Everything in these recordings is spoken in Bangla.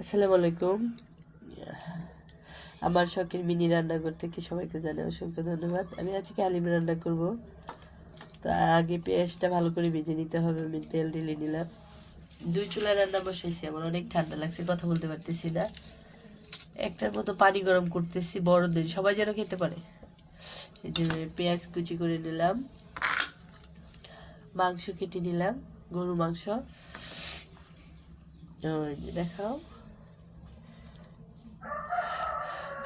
আসসালামু আলাইকুম। আমার শখের মিনি রান্নাঘর থেকে সবাইকে জানে অসংখ্য ধন্যবাদ। আমি আজকে আলিম রান্না করব। তা আগে পেঁয়াজটা ভালো করে ভেজে নিতে হবে, আমি তেল ঢেলে নিলাম। দুই চুলা রান্না বসাইছি, আমার অনেক ঠান্ডা লাগছে, কথা বলতে পারতেছি না। একটার মতো পানি গরম করতেছি বড়দের সবাই যেন খেতে পারে। এই যে পেঁয়াজ কুচি করে নিলাম, মাংস কেটে নিলাম, গরু মাংস। দেখাও।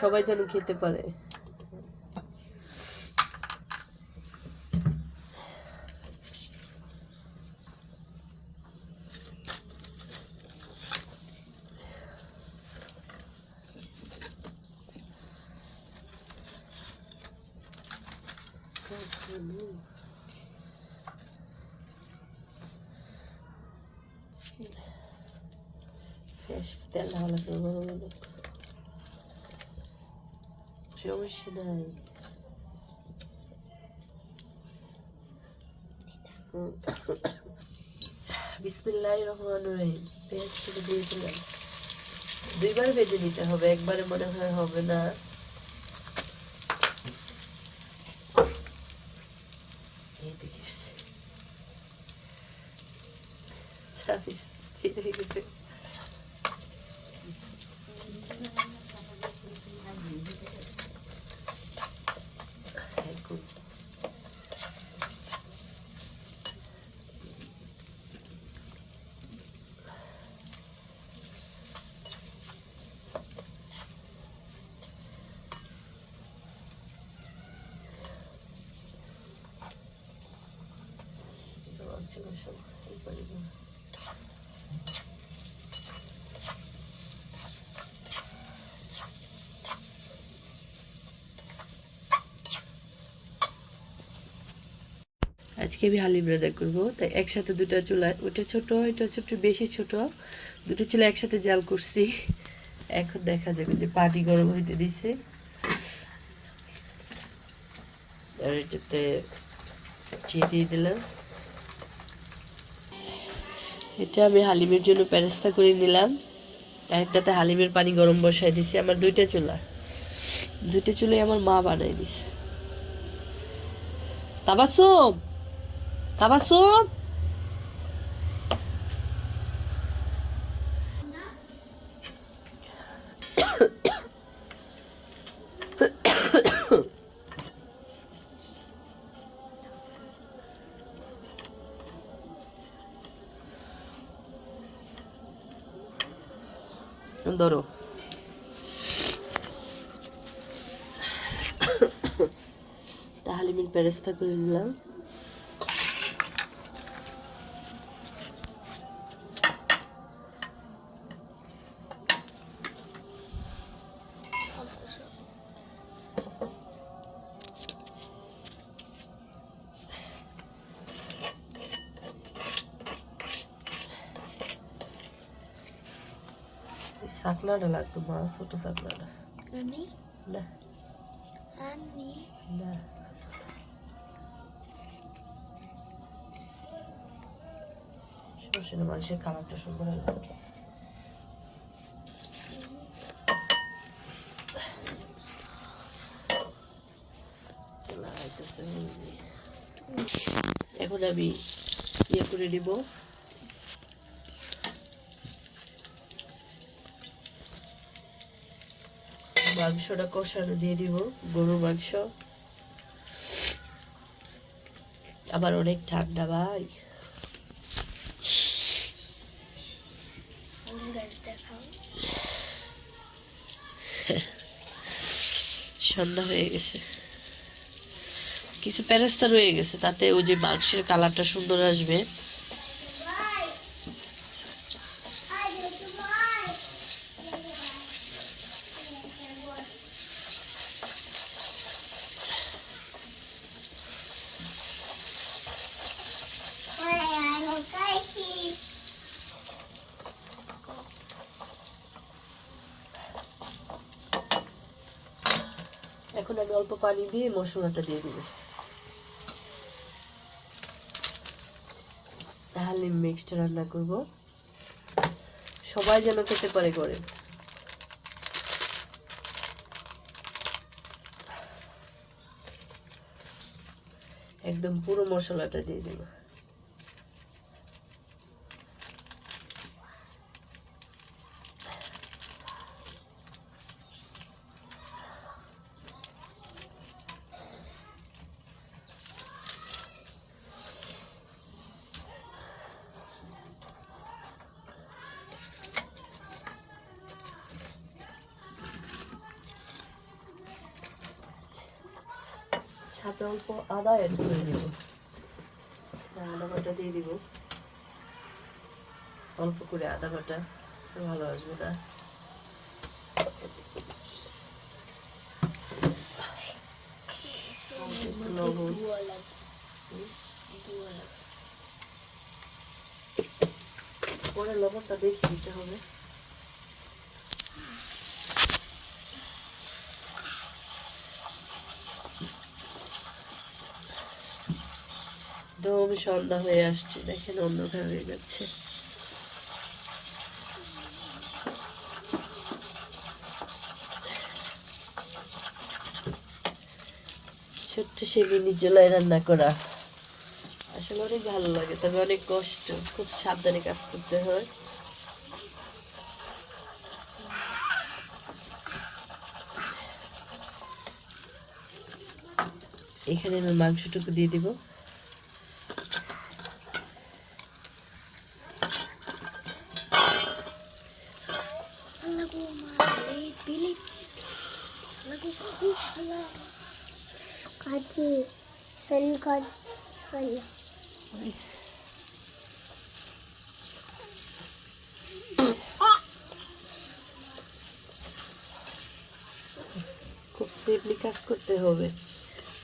সবাই যেন খেতে পারে। বেশ তেল ভালো করে গরম হলো সমস্যা নাই বিসমিল্লাহ রহমান দুইবার ভেজে নিতে হবে একবারে মনে হয় হবে না দেখে এসছে। ছাব্বিশ হয়ে গেছে এখন আজকে আমি হালিম রান্না করব। তাই একসাথে দুটো চুলা ওটা ছোট, এটা হচ্ছে একটু বেশি ছোট। দুটো চুলা একসাথে জাল করছি। এখন দেখা যাবে যে পানি গরম হইতে দিছে। আর এটাতে দিয়ে দিলাম। এটা আমি হালিমের জন্য প্যারেস্তা করে নিলাম। একটাতে হালিমের পানি গরম বসাই দিছি, আমার দুইটা চুলা। দুইটা চুলাই আমার মা বানাই দিছে। তাবাসুম! তাবাসুম! ধরো। তাহলে আমি প্যারেস্তা করে নিলাম। সাকলাটা লাগতো মা ছোট সাকলাটা Nani? না Nani? না সমস্যা নেই মানুষের কালারটা সুন্দর হলদি। এখন আমি ইয়ে করে নিব মাংসটা কষানো দিয়ে দিব, গরুর মাংস। আবার অনেক ঠান্ডা, ভাই। সন্ধ্যা হয়ে গেছে। কিছু প্যারেস্তা রয়ে গেছে, তাতে ওই যে মাংসের কালারটা সুন্দর আসবে। আমি অল্প পানি দিয়ে মশলাটা দিয়ে দিব। তাহলে মিক্সটা রান্না করব। সবাই যেন খেতে পারে করে একদম পুরো মশলাটা দিয়ে দেবো। সাথে অল্প আদা অ্যাড করে দেব আদা বাটা দিয়ে দিব। অল্প করে আদা বাটা ভালো আসবে না। লবণ। পরে লবণটা দেখে দিতে হবে। একদম সন্ধ্যা হয়ে আসছে। দেখেন অন্ধকার হয়ে যাচ্ছে। ছোট্ট সে মিনি চুলায় রান্না করা। আসলে অনেক ভালো লাগে, তবে অনেক কষ্ট। খুব সাবধানে কাজ করতে হয়। এখানে আমি মাংসটুকু দিয়ে দিব। খুব সেফলি কাজ করতে হবে,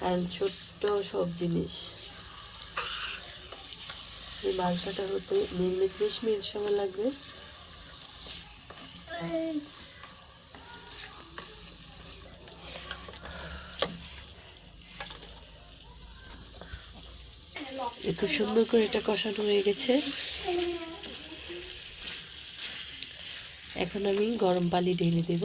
কারণ ছোট্ট সব জিনিস। এই মাংসটা হতে মিনিট ত্রিশ মিনিট সময় লাগবে। খুব সুন্দর করে এটা কষানো হয়ে গেছে। এখন আমি গরম পানি ঢেলে দেব।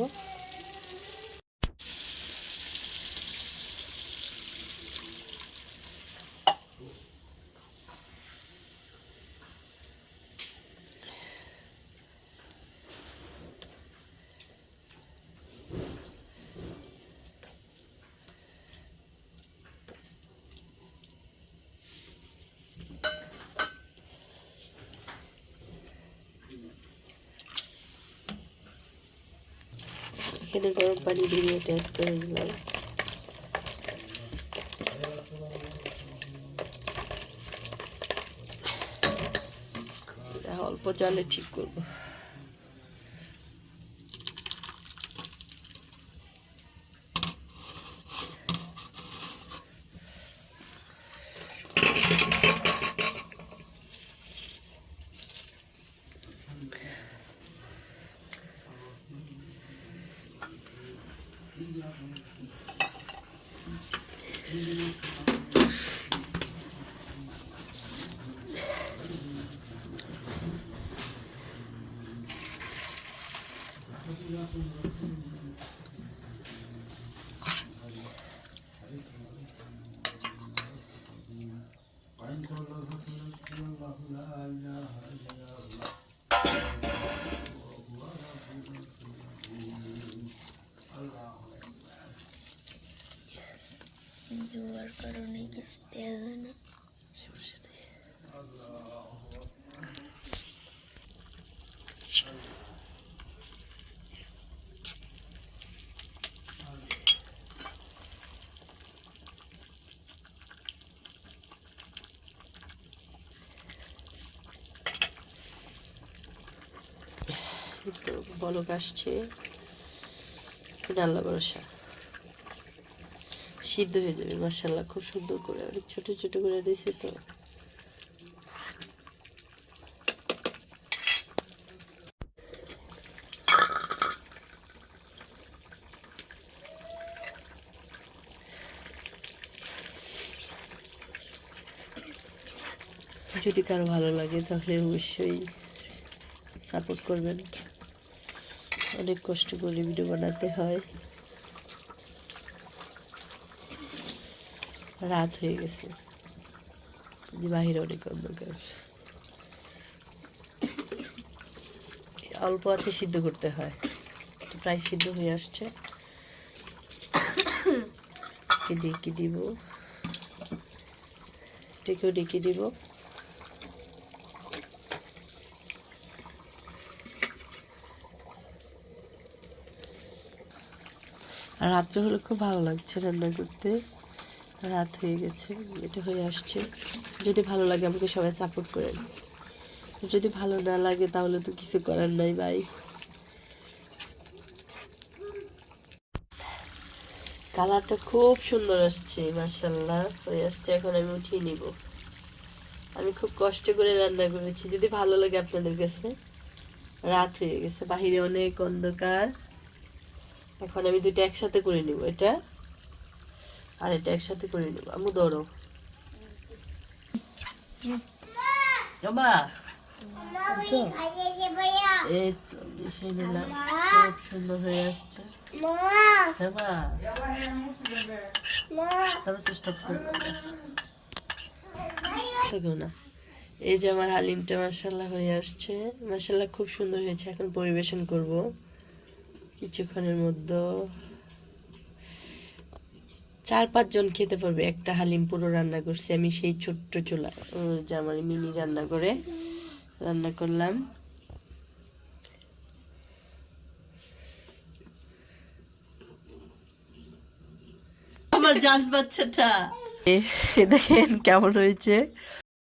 এখানে গরম পানি দিয়ে অ্যাড করে দিলাম। অল্প জলে ঠিক করব। أنت الله رسول الله لا إله إلا বলক আসছে ডাল্লা ভরসা। সিদ্ধ হয়ে যাবে মাসাল্লাহ খুব সুন্দর করে। অনেক ছোট ছোট করে দিয়েছে তো। যদি কারও ভালো লাগে, তাহলে অবশ্যই সাপোর্ট করবেন। অনেক কষ্ট করে ভিডিও বানাতে হয়। রাত হয়ে গেছে। বাহিরে অনেক অন্ধকার। অল্প আছে, সিদ্ধ করতে হয়। প্রায় সিদ্ধ হয়ে আসছে। ডেকে দিব। এটাকেও ডেকে দিব। রাত্রে হলে খুব ভালো লাগছে রান্না করতে। রাত হয়ে গেছে, এটা হয়ে আসছে। যদি ভালো লাগে আমাকে সবাই সাপোর্ট করেন। যদি ভালো না লাগে তাহলে তো কিছু করার নাই ভাই। কালারটা খুব সুন্দর আসছে মাসাল্লাহ হয়ে আসছে, এখন আমি উঠিয়ে নিব। আমি খুব কষ্ট করে রান্না করেছি। যদি ভালো লাগে আপনাদের কাছে। রাত হয়ে গেছে, বাহিরে অনেক অন্ধকার। এখন আমি দুইটা একসাথে করে নিব, এটা আর এটা একসাথে করে নিব। আমি খুব সুন্দর হয়ে আসছে। না। এই যে আমার হালিমটা মাসাল্লাহ হয়ে আসছে। মাসাল্লাহ খুব সুন্দর হয়েছে। এখন পরিবেশন করব। কিছুক্ষণের মধ্যে চার পাঁচজন খেতে পারবে। একটা হালিম পুরো রান্না করছি। আমি সেই ছোট্ট চুলা যে আমার মিনি রান্না করে রান্না করলাম। আমার জান বাচ্চাটা। দেখেন কেমন হয়েছে।